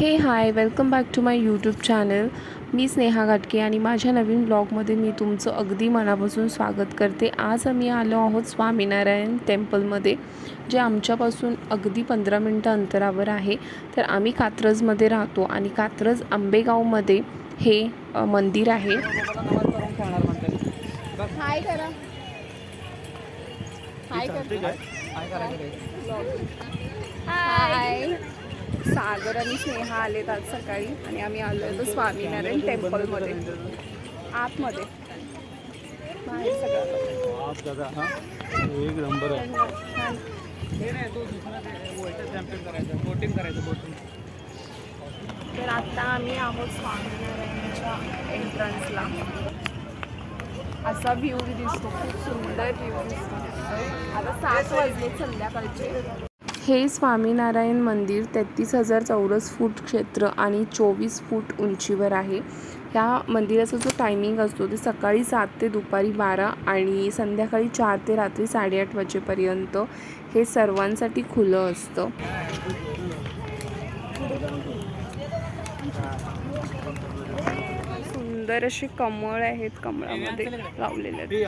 Hi welcome back to my YouTube channel मी स्नेहा घाटके आणि माझ्या नवीन ब्लॉगमध्ये मी तुमचं अगदी मनापासून स्वागत करते. आज आम्ही आलो आहोत स्वामीनारायण टेम्पलमध्ये जे आमच्यापासून अगदी पंधरा मिनटं अंतरावर आहे. तर आम्ही कात्रजमध्ये राहतो आणि कात्रज आंबेगावमध्ये हे मंदिर आहे. हाय करा. हाय कर. हाय सागर आणि स्नेहा आलेत आज सकाळी आणि आम्ही आलो होतो स्वामीनारायण टेम्पलमध्ये. आतमध्ये. बाहेर सगळं. हा? एक नंबर तर आता आम्ही आहोत स्वामीनारायणच्या एंट्रन्सला असा व्ह्यू दिसतो खूप सुंदर व्ह्यू दिसतो. आता सात वाजले संध्याकाळचे. हे स्वामीनारायण मंदिर तेहतीस हजार चौरस फूट क्षेत्र आणि चोवीस फूट उंचीवर आहे. ह्या मंदिराचा जो टायमिंग असतो ते सकाळी सात ते दुपारी बारा आणि संध्याकाळी चार ते रात्री साडेआठ वाजेपर्यंत हे सर्वांसाठी खुलं असतं. सुंदर असे कमळ आहेत कमळामध्ये लावलेले आहेत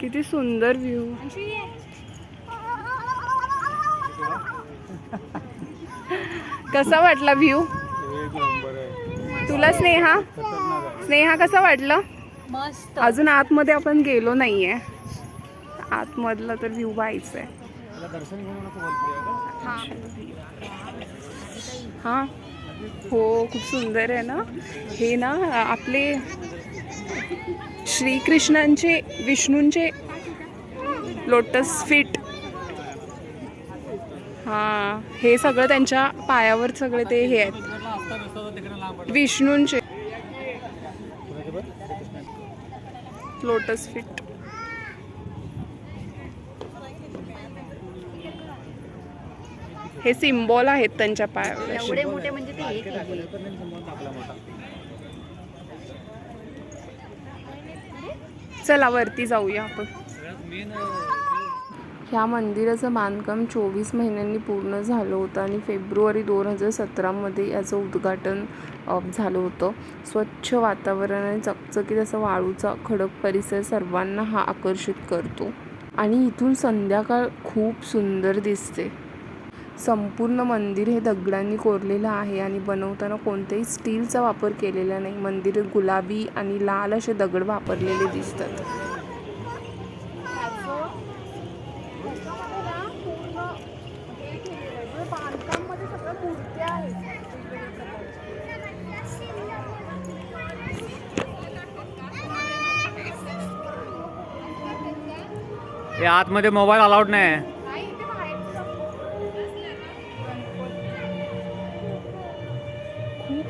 हा. किती सुंदर व्ह्यू कसा वाटला व्ह्यू तुला स्नेहा? स्नेहा कसा वाटलं? मस्त. अजून आतमध्ये आपण गेलो नाहीये. आतमधलं तर व्ह्यू पाहायचं आहे हां. हो खूप सुंदर आहे ना. हे ना आपले श्रीकृष्णांचे विष्णूंचे लोटस फिट हां हे सगळं त्यांच्या पायावर सगळे ते हे आहेत. विष्णूंचे लोटस फिट हे सिम्बॉल आहेत त्यांच्या पायावर असे. एवढे मोठे म्हणजे ते एक आहे. आपला मोठा चला वरती जाऊया आपण. ह्या मंदिराचं बांधकाम चोवीस महिन्यांनी पूर्ण झालं होतं आणि फेब्रुवारी दोन हजार सतरामध्ये याचं उद्घाटन झालं होतं. स्वच्छ वातावरण आणि चकचकीत असा वाळूचा खडक परिसर सर्वांना हा आकर्षित करतो. आणि इथून संध्याकाळ खूप सुंदर दिसते. संपूर्ण मंदिर हे दगडांनी कोरलेलं आहे आणि बनवताना कोणत्याही स्टीलचा वापर केलेला नाही. मंदिर गुलाबी आणि लाल असे दगड वापरलेले दिसतात. आतमध्ये मोबाईल अलाउड नाही.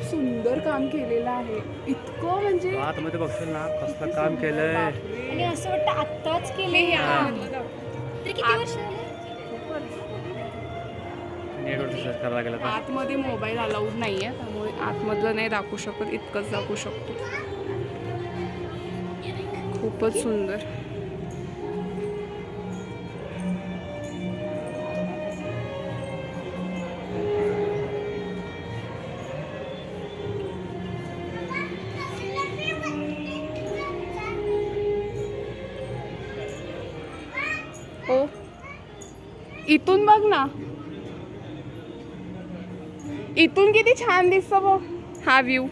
खूप सुंदर काम केलेलं आहे. इतकं म्हणजे आतमध्ये बघशील ना कसलं काम केलंय. आणि असं वाटतं आत्ताच केले. तरी किती वर्ष करायला लागेल आता. आतमध्ये मोबाईल अलाउड नाही आहे त्यामुळे आतमधलं नाही दाखवू शकत इतकंच दाखवू शकतो. खूपच सुंदर. इथून बघ ना. इथून किती छान दिसतो बघ हा व्ह्यू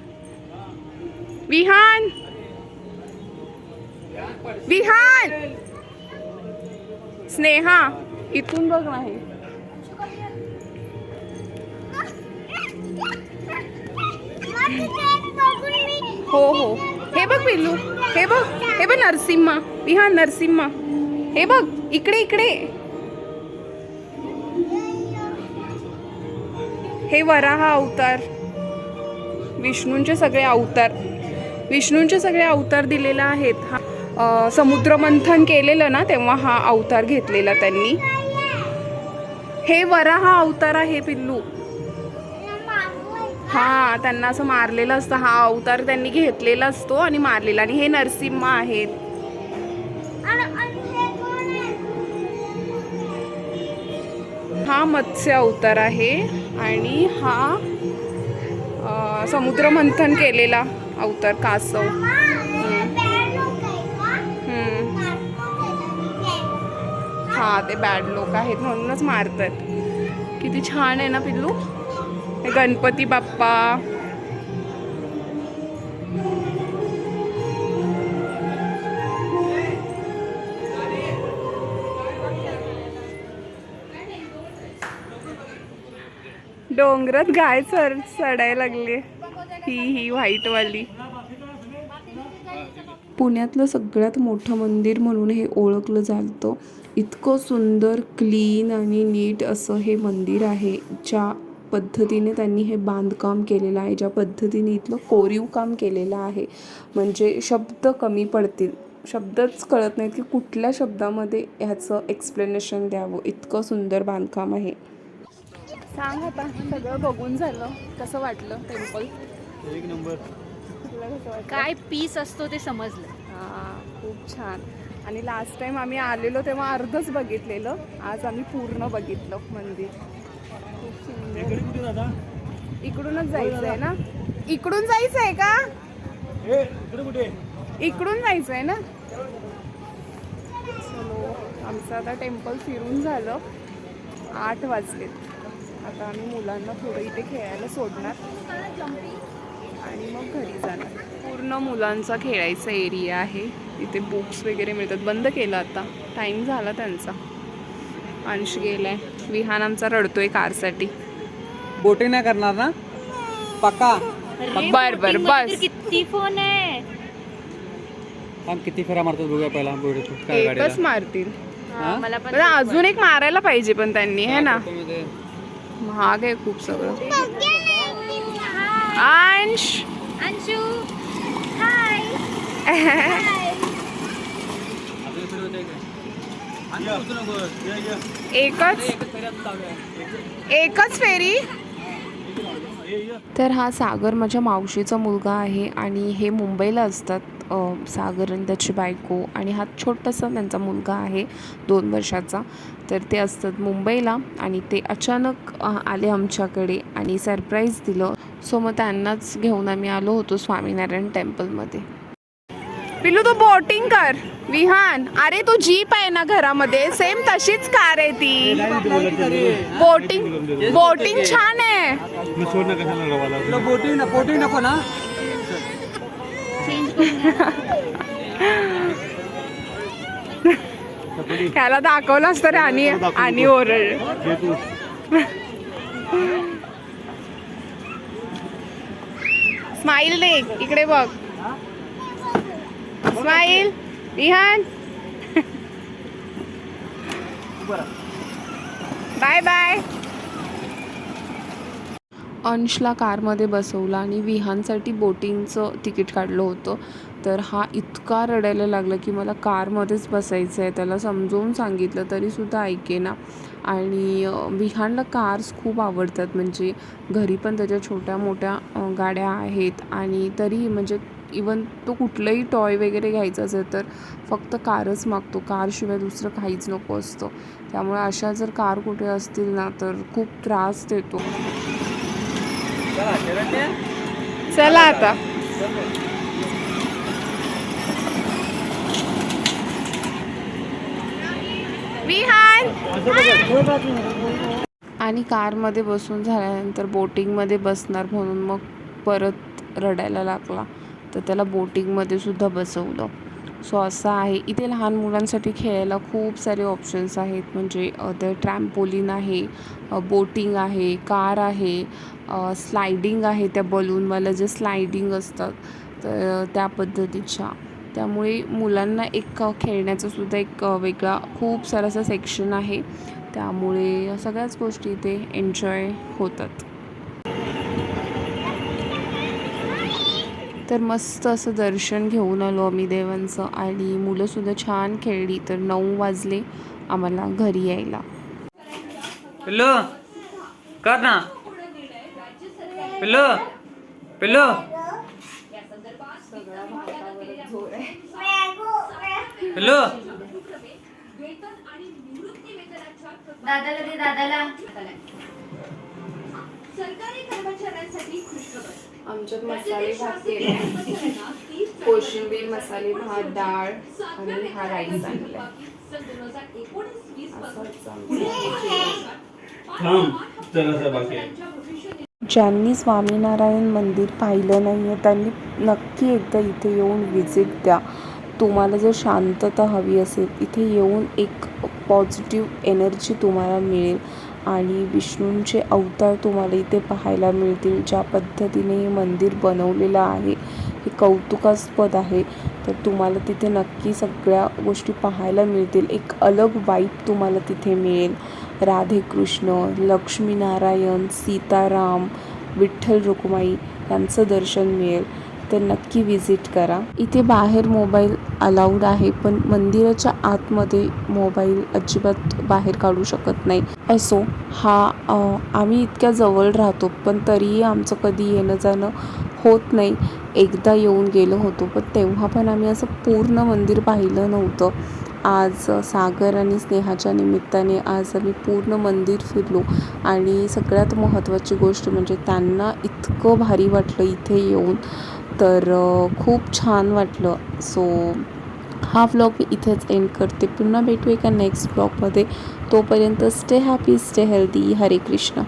विहान. विहान. स्नेहा इथून बघ ना हे. हो हो. हे बघ पिल्लू. हे बघ. हे बघ नरसिम्हा. विहान नरसिम्हा. हे बघ इकडे इकडे. हे वराहा अवतार. विष्णूंचे सगळे अवतार. विष्णूंचे सगळे अवतार दिलेले आहेत. हा समुद्रमंथन केलेलं ना तेव्हा हा अवतार घेतलेला त्यांनी. हे वराहा अवतार आहे पिल्लू. हा त्यांना असं मारलेलं असतं. हा अवतार त्यांनी घेतलेला असतो आणि मारलेला. आणि हे नरसिम्हा आहेत. हा मत्स्य अवतार आहे. आणि हा समुद्रमंथन केलेला अवतार कासव. हां हा ते बॅड लोक आहेत म्हणूनच मारतात. किती छान आहे ना पिल्लू? हे गणपती बाप्पा. डोंगरात गाय चर चढायला लागली. ही ही व्हाईटवाली. पुण्यातलं सगळ्यात मोठं मंदिर म्हणून हे ओळखलं जातं. इतकं सुंदर क्लीन आणि नीट असं हे मंदिर आहे ज्या पद्धतीने त्यांनी हे बांधकाम केलेलं आहे ज्या पद्धतीने इथलं कोरीव काम केलेलं आहे. म्हणजे शब्द कमी पडतील. शब्दच कळत नाहीत की कुठल्या शब्दामध्ये ह्याचं एक्सप्लेनेशन द्यावं. इतकं सुंदर बांधकाम आहे. सांग आता सगळं बघून झालं कसं वाटलं टेम्पल एक नंबर. तुला कसं वाटलं? काय पीस असतो ते समजलं. हां खूप छान. आणि लास्ट टाइम आम्ही आलेलो तेव्हा अर्धच बघितलेलं आज आम्ही पूर्ण बघितलं मंदिर. खूप सुंदर. इकडूनच जायचं आहे ना? इकडून जायचं आहे का? ए इकडे कुठे? इकडून जायचं आहे ना? चलो आमचं आता टेम्पल फिरून झालं. आठ वाजलेत. आता आम्ही मुलांना थोडं इथे खेळायला सोडणार. आणि मग घरी जाणार. पूर्ण मुलांचा खेळायचा एरिया आहे. इथे बुक्स वगैरे मिळतात. बंद केलं आता. टाईम झाला त्यांचा. अंश गेलाय. विहान आमचा रडतोय कारसाठी. बोटिंग नाही करणार ना? पक्का? बर, बर, बस. किती फोन आहे. थांब किती फेरा मारतात बघूया पहिला. बोट काय एकच गाडीला. मारतील. हा, मला पण अजून एक मारायला पाहिजे पण त्यांनी है ना? महाग आहे खूप सगळं. अंश. अंशू. हाय. एकच. एकच फेरी. तर हा सागर माझ्या मावशीचा मुलगा आहे आणि हे मुंबईला असतात. सागर आणि त्याची बायको आणि हा छोटासा त्यांचा मुलगा आहे दोन वर्षाचा. तर ते असतात मुंबईला आणि ते अचानक आले आमच्याकडे आणि सरप्राईज दिलं. सो मग त्यांनाच घेऊन आम्ही आलो होतो स्वामीनारायण टेम्पलमध्ये. पिलू तू बोटिंग कर. विहान. अरे तू जीप आहे ना घरामध्ये. सेम तशीच कार आहे ती. बोटिंग बोटिंग छान आहे. बोटिंग नको ना. त्याला दाखवलंच तर आणि आणि ओरड स्माईल दे इकडे बघ. Smile Vihaan bye bye. अंशला कारमध्ये बसवलं आणि विहानसाठी बोटिंगचं तिकीट काढलं होतं. तर हा इतका रडायला लागला की मला कारमध्येच बसायचं आहे. त्याला समजावून सांगितलं तरीसुद्धा ऐकेना आणि विहानला कार्स खूप आवडतात. म्हणजे घरी पण त्याच्या छोट्या मोठ्या गाड्या आहेत. आणि तरी म्हणजे इवन तो कुठलंही टॉय वगैरे घ्यायचा असेल तर फक्त कारच मागतो. कारशिवाय दुसरं काहीच नको असतं. त्यामुळे अशा जर कार कुठे असतील ना तर खूप त्रास देतो. चला आता. आणि कारमध्ये बसून झाल्यानंतर बोटिंगमध्ये बसणार म्हणून मग परत रडायला लागला. तर त्याला बोटिंगमध्ये सुद्धा बसवलं. सो असं आहे. इथे लहान मुलांसाठी खेळायला खूप सारे ऑप्शन्स आहेत. म्हणजे अ, ते ट्रॅम्पोलिन आहे बोटिंग आहे कार आहे स्लायडिंग आहे त्या बलूनवाल्या जे स्लायडिंग असतात तर त्या पद्धतीच्या. त्यामुळे मुलांना एक अ, खेळण्याचा सुद्धा एक वेगळा खूप सारा असं सेक्शन आहे. त्यामुळे सगळ्याच गोष्टी इथे एन्जॉय होतात. तर मस्त असं दर्शन घेऊन आलो आम्ही देवांचं. आणि मुलंसुद्धा छान खेळली तर नऊ वाजले आम्हाला घरी यायला. पिल्लू कर ना. पिल्लू पिल्लू. पिल्लू. दादाला दे दादाला. आमच्यात मसाले भात केले कोशिंबीर मसाले भात डाळ आणि हा राईस आहे. ज्यांनी स्वामीनारायण मंदिर पाहिलं नाही आहे त्यांनी नक्की एकदा इथे येऊन व्हिजिट द्या. तुम्हाला जर शांतता हवी असेल इथे येऊन एक पॉझिटिव्ह एनर्जी तुम्हाला मिळेल. आणि विष्णूंचे अवतार तुम्हाला इथे पाहायला मिळतील ज्या पद्धतीने हे मंदिर बनवलेलं आहे. हे कौतुकास्पद आहे. तर तुम्हाला तिथे नक्की सगळ्या गोष्टी पाहायला मिळतील. एक अलग वाईब तुम्हाला तिथे मिळेल. राधेकृष्ण लक्ष्मीनारायण सीताराम विठ्ठल रुक्माई यांचं दर्शन मिळेल. तर नक्की विजिट करा. इथे बाहेर मोबाईल अलाउड आहे पण मंदिराच्या आतमध्ये मोबाईल अजिबात बाहेर काढू शकत नाही. असो हा आम्ही इतक्या जवळ राहतो पण तरीही आमचं कधी येणं जाणं होत नाही. एकदा येऊन गेलो होतो पण तेव्हा पण आम्ही असं पूर्ण मंदिर पाहिलं नव्हतं. आज सागर आणि स्नेहाच्या निमित्ताने आज आम्ही पूर्ण मंदिर फिरलो. आणि सगळ्यात महत्त्वाची गोष्ट म्हणजे त्यांना इतकं भारी वाटलं इथे येऊन. तर खूप छान वाटलं. सो हा व्लॉग मी इथेच एंड करते. पुन्हा भेटू एका नेक्स्ट ब्लॉगमध्ये तोपर्यंत स्टे हॅपी स्टे हेल्दी हरे कृष्ण.